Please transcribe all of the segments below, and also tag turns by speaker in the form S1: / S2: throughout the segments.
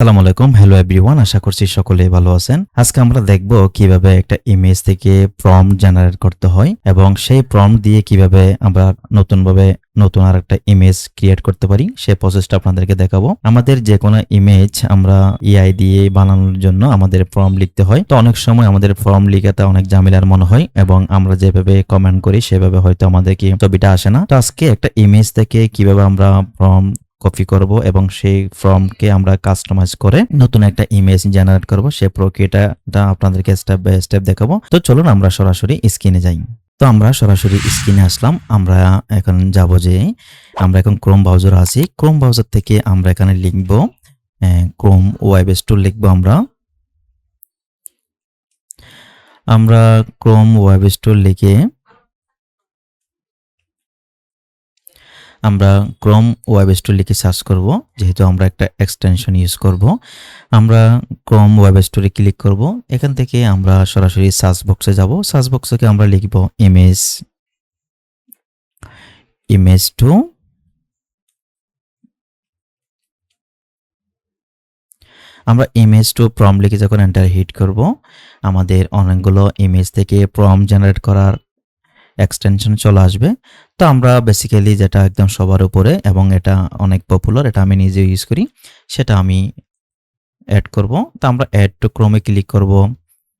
S1: আসসালামু আলাইকুম। Hello everyone আশা করছি সকলে ভালো আছেন। আজকে আমরা দেখব কীভাবে একটা ইমেজ থেকে প্রম্পট জেনারেট করতে হয় এবং সেই প্রম্পট দিয়ে কীভাবে আমরা নতুনভাবে নতুন আর একটা ইমেজ ক্রিয়েট করতে পারি। সেই প্রসেসটা আপনাদেরকে দেখাবো। আমাদের যে কোনো ইমেজ আমরা ইআই দিয়ে বানানোর জন্য আমাদের ফর্ম লিখতে হয়। তো অনেক সময় আমাদের ফর্ম লিখাতে অনেক ঝামেলার মনে হয় এবং আমরা যেভাবে কমেন্ট করি, সেভাবে হয়তো আমাদেরকে ছবিটা আসে না। তো আজকে একটা ইমেজ থেকে কীভাবে আমরা ফর্ম কপি করব এবং সেই ফর্মকে আমরা কাস্টমাইজ করে নতুন একটা ইমেজ জেনারেট করব। সেই প্রক্রিয়াটা আপনাদেরকে স্টেপ বাই স্টেপ দেখাবো। তো চলুন আমরা সরাসরি স্ক্রিনে যাই। তো আমরা সরাসরি স্ক্রিনে আসলাম। আমরা এখন যাব যে আমরা এখন ক্রোম ব্রাউজার আছি। ক্রোম ব্রাউজার থেকে আমরা এখানে লিখব ক্রোম ওয়েব স্টোর লিখব আমরা। আমরা ক্রোম ওয়েব স্টোর লিখে আমরা ক্রোম ওয়েব স্টোর লিখে সার্চ করব, যেহেতু আমরা একটা এক্সটেনশন ইউজ করব। আমরা ক্রোম ওয়েব স্টোরে ক্লিক করব, এখান থেকে আমরা সরাসরি সার্চ বক্সে যাব। সার্চ বক্সে আমরা লিখব ইমেজ ইমেজ টু আমরা ইমেজ টু প্রম লিখে যখন এন্টার হিট করব, আমাদের অনেকগুলো ইমেজ থেকে প্রম জেনারেট করার এক্সটেনশন চলে আসবে। তো আমরা বেসিক্যালি যেটা একদম সবার উপরে এবং এটা অনেক পপুলার এটা আমি নিজে ইউজ করি, সেটা আমি অ্যাড করব। তো আমরা অ্যাড টু ক্রোমে ক্লিক করব।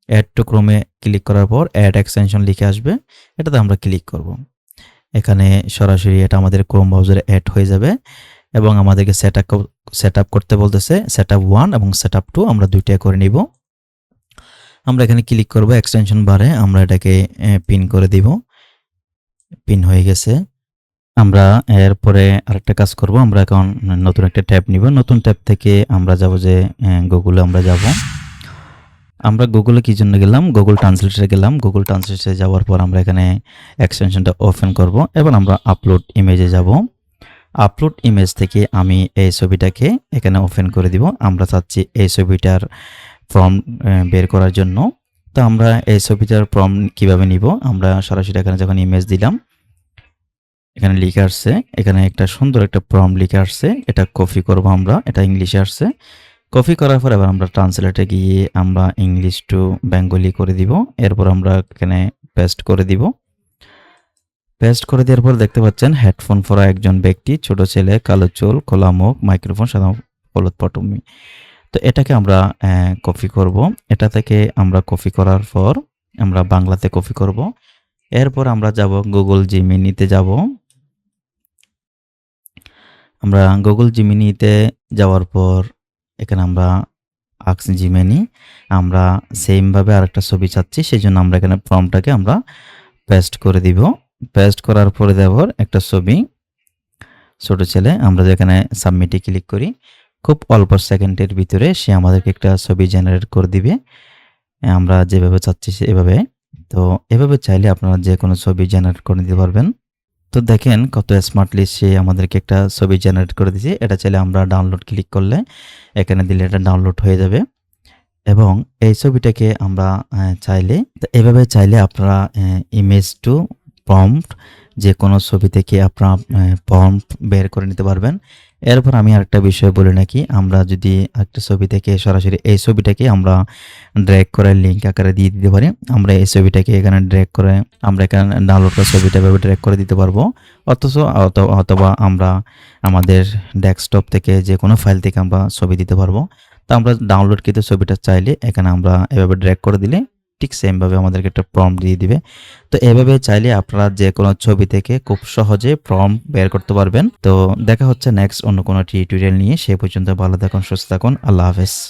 S1: অ্যাড টু ক্রোমে ক্লিক করার পর অ্যাড এক্সটেনশন লিখে আসবে। এটাতে আমরা ক্লিক করব। এখানে সরাসরি এটা আমাদের ক্রোম ব্রাউজারে অ্যাড হয়ে যাবে এবং আমাদেরকে সেট আপ সেট আপ করতে বলতেছে সেট আপ ওয়ান এবং সেট আপ টু আমরা দুইটা করে নিব। আমরা এখানে ক্লিক করব এক্সটেনশন বারে আমরা এটাকে পিন করে দিব। পিন হয়ে গেছে। আমরা এরপরে আরেকটা কাজ করব। আমরা এখন নতুন একটা ট্যাব নিব। নতুন ট্যাব থেকে আমরা যাব যে গুগলে আমরা যাব। আমরা গুগলে কি জন্য গেলাম? গুগল ট্রান্সলেটরে গেলাম। গুগল ট্রান্সলেটরে যাওয়ার পর আমরা এখানে এক্সটেনশনটা ওপেন করব। এবং আমরা আপলোড ইমেজে যাব। আপলোড ইমেজ থেকে আমি এই ছবিটাকে এখানে ওপেন করে দিব। আমরা চাচ্ছি এই ছবিটার ফর্ম বের করার জন্য। তো আমরা এই ছবিটার প্রম কীভাবে নিব? আমরা সরাসরি এখানে যখন ইমেজ দিলাম, এখানে লিখে আসছে, এখানে একটা সুন্দর একটা প্রম লিখে আসছে, এটা কপি করব আমরা, এটা ইংলিশে আসছে। কপি করার পর এবার আমরা ট্রান্সলেটে গিয়ে আমরা ইংলিশ টু বেঙ্গলি করে দিব, এরপর আমরা এখানে পেস্ট করে দিব। পেস্ট করে দেওয়ার পর দেখতে পাচ্ছেন হেডফোন পরা একজন ব্যক্তি, ছোট ছেলে, কালো চুল, খোলা মুখ মাইক্রোফোন সাদা হলুদ পটমি তো এটাকে আমরা কপি করব। এটা থেকে আমরা কপি করার পর আমরা বাংলাতে কপি করব। এরপর আমরা যাব গুগল জিমিনিতে যাব। আমরা গুগল জিমিনিতে যাওয়ার পর এখানে আমরা আক্স জিমেনি, আমরা সেমভাবে আরেকটা ছবি চাচ্ছি সেই জন্য আমরা এখানে ফর্মটাকে আমরা পেস্ট করে দিব। পেস্ট করার পরে দেওয়ার একটা ছবি, ছোট ছেলে, আমরা যেখানে সাবমিটে ক্লিক করি খুব অল্প সেকেন্ডের ভিতরে সে আমাদেরকে একটা ছবি জেনারেট করে দিবে। আমরা যেভাবে চাচ্ছি সেভাবে তো এভাবে চাইলে আপনারা যে কোনো ছবি জেনারেট করে নিতে পারবেন। তো দেখেন কত স্মার্টলি সে আমাদেরকে একটা ছবি জেনারেট করে দিয়েছে এটা চাইলে আমরা ডাউনলোড ক্লিক করলে এখানে দিলে এটা ডাউনলোড হয়ে যাবে। এবং এই ছবিটাকে আমরা চাইলে এভাবে চাইলে আপনারা ইমেজ টু প্রম্পট যে কোনো ছবি থেকে আপনারা প্রম্পট বের করে নিতে পারবেন। এরপর আমি আরেকটা বিষয় বলি নাকি, আমরা যদি একটা ছবি থেকে সরাসরি এই ছবিটাকে আমরা ড্র্যাগ করে লিঙ্ক আকারে দিয়ে দিতে পারি, আমরা এই ছবিটাকে এখানে ড্র্যাগ করে, আমরা এখানে ডাউনলোড করা ছবিটা ভাবে ড্র্যাগ করে দিতে পারব। অথচ অথবা আমরা আমাদের ডেস্কটপ থেকে যে কোনো ফাইল থেকে আমরা ছবি দিতে পারব। তো আমরা ডাউনলোড কিন্তু ছবিটা চাইলে এখানে আমরা এভাবে ড্র্যাগ করে দিলে ঠিক সেমভাবে আমাদেরকে একটা প্রম দিয়ে দিবে। তো এভাবে চাইলে আপনারা যে কোনো ছবি থেকে খুব সহজে প্রম বের করতে পারবেন। তো দেখা হচ্ছে নেক্সট অন্য কোনো টিউটোরিয়াল নিয়ে। সে পর্যন্ত ভালো থাকুন, সুস্থ থাকুন। আল্লাহ হাফেজ।